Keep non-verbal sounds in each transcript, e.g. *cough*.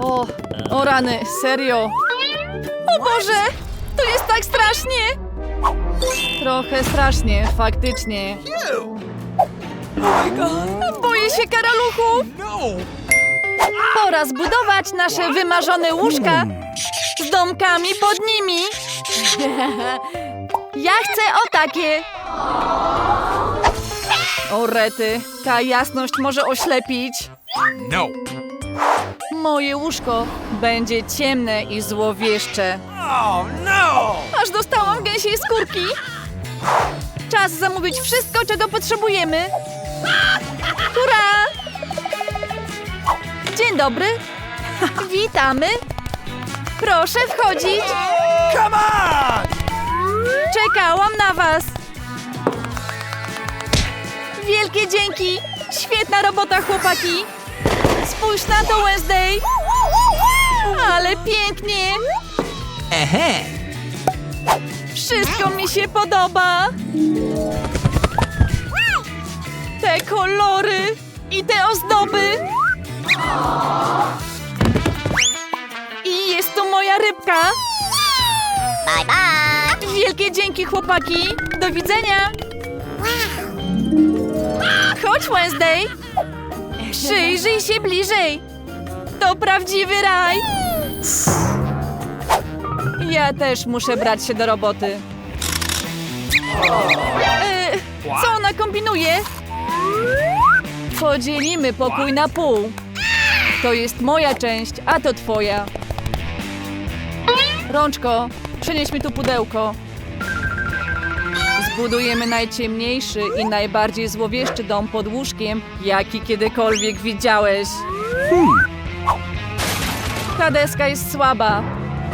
O, o rany, serio. O Boże, to jest tak strasznie. Trochę strasznie, faktycznie. Boję się karaluchów. Pora zbudować nasze wymarzone łóżka z domkami pod nimi. *laughs* Ja chcę o takie. O rety, ta jasność może oślepić. No. Moje łóżko będzie ciemne i złowieszcze. Oh no! Aż dostałam gęsiej skórki. Czas zamówić wszystko, czego potrzebujemy. Hurra! Dzień dobry. *laughs* Witamy. Proszę wchodzić. Come on! Czekałam na was. Wielkie dzięki. Świetna robota, chłopaki. Spójrz na to, Wednesday. Ale pięknie. Ehe. Wszystko mi się podoba! Te kolory i te ozdoby! I jest tu moja rybka! Bye bye. Wielkie dzięki, chłopaki! Do widzenia! Chodź, Wednesday! Przyjrzyj się bliżej! To prawdziwy raj! Ja też muszę brać się do roboty. E, co ona kombinuje? Podzielimy pokój na pół. To jest moja część, a to twoja. Rączko, przynieś mi tu pudełko. Zbudujemy najciemniejszy i najbardziej złowieszczy dom pod łóżkiem, jaki kiedykolwiek widziałeś. Ta deska jest słaba.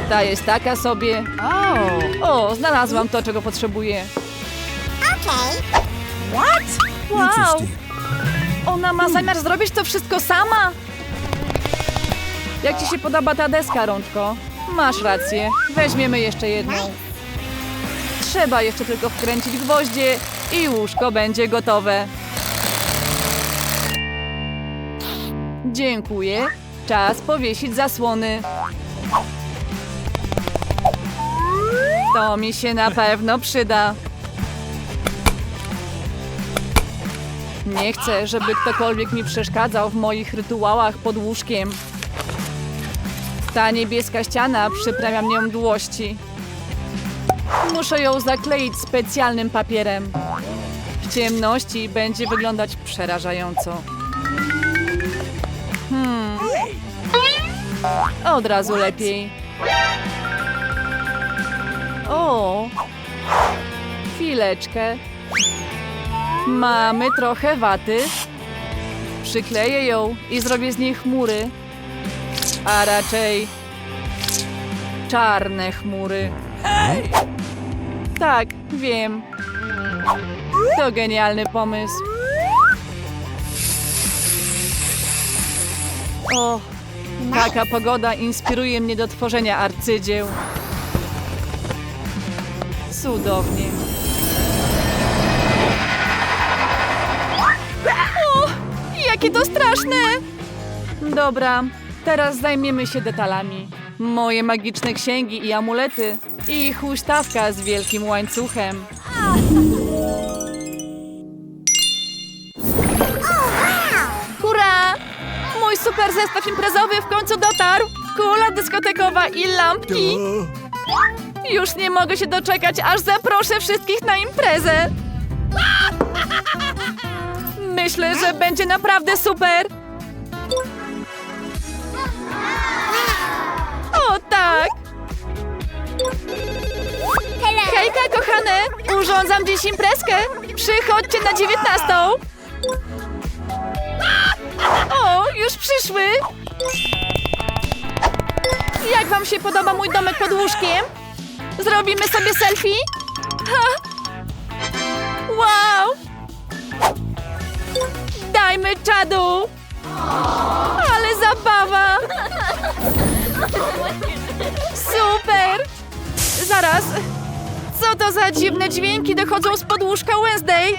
Ta jest taka sobie. O, znalazłam to, czego potrzebuję. Okay. Wow! Ona ma zamiar zrobić to wszystko sama? Jak ci się podoba ta deska, Rączko? Masz rację. Weźmiemy jeszcze jedną. Trzeba jeszcze tylko wkręcić gwoździe i łóżko będzie gotowe. Dziękuję. Czas powiesić zasłony. To mi się na pewno przyda. Nie chcę, żeby ktokolwiek mi przeszkadzał w moich rytuałach pod łóżkiem. Ta niebieska ściana przyprawia mnie mdłości. Muszę ją zakleić specjalnym papierem. W ciemności będzie wyglądać przerażająco. Hmm. Od razu lepiej. O! Chwileczkę. Mamy trochę waty. Przykleję ją i zrobię z niej chmury. A raczej czarne chmury. Tak, wiem. To genialny pomysł. O, taka pogoda inspiruje mnie do tworzenia arcydzieł. Cudownie. O, jakie to straszne! Dobra, teraz zajmiemy się detalami. Moje magiczne księgi i amulety i huśtawka z wielkim łańcuchem. Hurra! Mój super zestaw imprezowy w końcu dotarł! Kula dyskotekowa i lampki! Już nie mogę się doczekać, aż zaproszę wszystkich na imprezę! Myślę, że będzie naprawdę super! O tak! Hejka, kochane! Urządzam dziś imprezkę! Przychodźcie na dziewiętnastą! O, już przyszły! Jak wam się podoba mój domek pod łóżkiem? Zrobimy sobie selfie? Ha! Wow! Dajmy czadu! Ale zabawa! Super! Zaraz! Co to za dziwne dźwięki dochodzą z podłóżka Wednesday?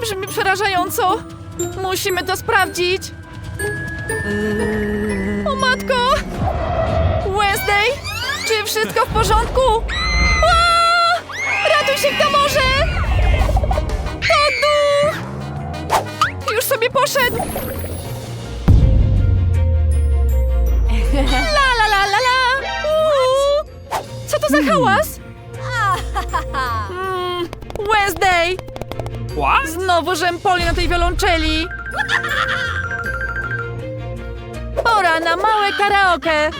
Brzmi przerażająco. Musimy to sprawdzić. O matko! Wszystko w porządku? Ła! Ratuj się, kto może! To duch! Już sobie poszedł! *laughs* La la la la la! Uuu. Co to za hałas? Mm, Wednesday! What? Znowu rzępoli na tej wiolonczeli! Pora na małe karaoke!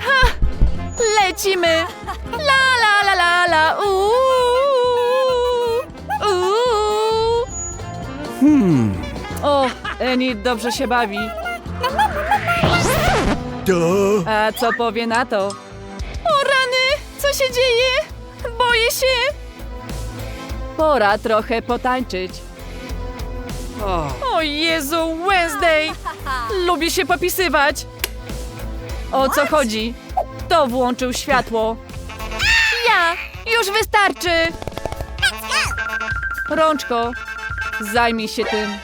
Ha! Lecimy! La la la la la! Uuu! Uuu! Hmm. O, Eni dobrze się bawi. A co powie na to? Co się dzieje? Boję się! Pora trochę potańczyć. O Jezu, Wednesday! Lubi się popisywać. O co chodzi? Kto włączył światło? Ja! Już wystarczy! Rączko, zajmij się tym.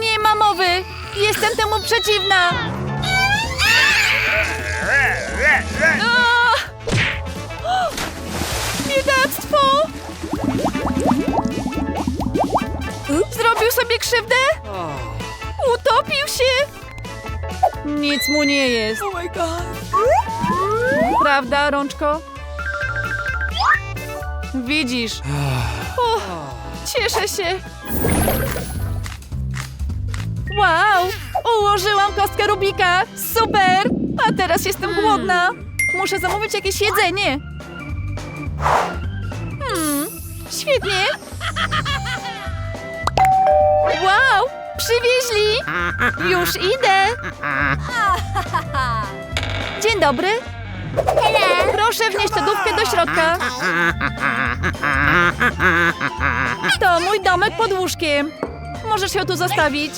Nie ma mowy! Jestem temu przeciwna! Zrobił sobie krzywdę? Utopił się? Nic mu nie jest. oh my god. Prawda, Rączko? Widzisz. O, cieszę się. Wow! Ułożyłam kostkę Rubika! Super! A teraz jestem głodna. Muszę zamówić jakieś jedzenie. Hmm, świetnie. Wow! Przywieźli! Już idę! Dzień dobry. Proszę wnieść lodówkę do środka. To mój domek pod łóżkiem. Możesz ją tu zostawić.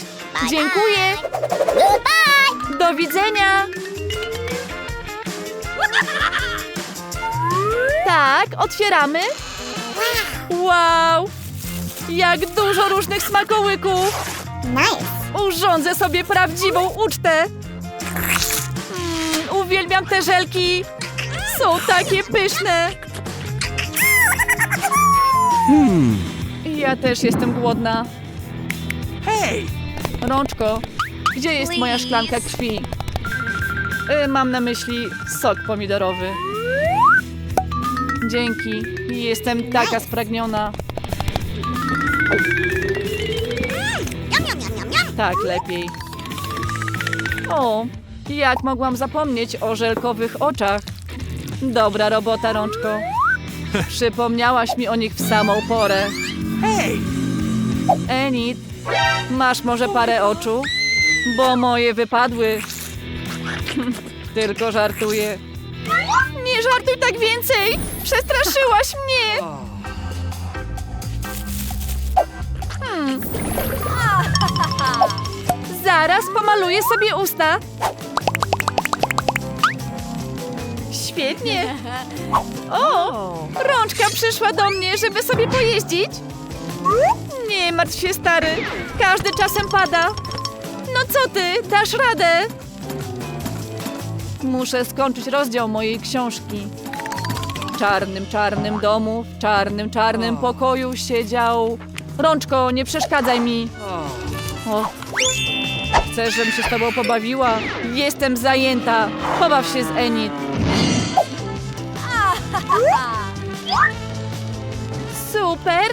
Dziękuję. Do widzenia. Tak, otwieramy. Wow! Jak dużo różnych smakołyków. Nice. Urządzę sobie prawdziwą ucztę. Mm, uwielbiam te żelki. Są takie pyszne. Hmm. Ja też jestem głodna. Hey. Rączko, gdzie jest moja szklanka krwi? Y, mam na myśli sok pomidorowy. Dzięki. Jestem taka spragniona. Tak, lepiej. O, jak mogłam zapomnieć o żelkowych oczach? Dobra robota, Rączko. Przypomniałaś mi o nich w samą porę. Hey. Enid, masz może parę oczu? Bo moje wypadły. *laughs* Tylko żartuję. Żartuj tak więcej! Przestraszyłaś mnie! Hmm. Zaraz pomaluję sobie usta. Świetnie. O, rączka przyszła do mnie, żeby sobie pojeździć. Nie martw się, stary. Każdy czasem pada. No co ty, dasz radę. Muszę skończyć rozdział mojej książki. W czarnym, czarnym domu, w czarnym, czarnym pokoju siedział... Rączko, nie przeszkadzaj mi. O. Chcesz, żebym się z tobą pobawiła? Jestem zajęta. Pobaw się z Enid. Super.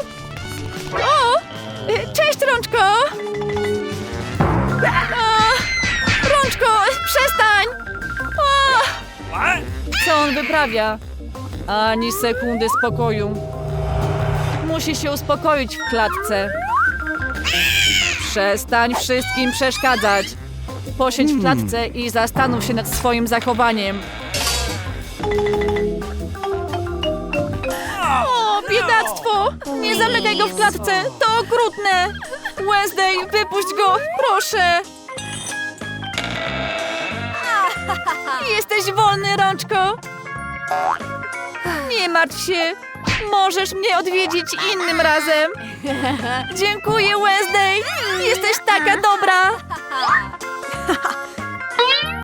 O! Cześć, Rączko. Co on wyprawia? Ani sekundy spokoju. Musi się uspokoić w klatce. Przestań wszystkim przeszkadzać. Posiedź w klatce i zastanów się nad swoim zachowaniem. O, biedactwo! Nie zamykaj go w klatce, to okrutne! Wednesday, wypuść go, proszę! Wolny, Rączko! Nie martw się, możesz mnie odwiedzić innym razem. Dziękuję, Wednesday! Jesteś taka dobra!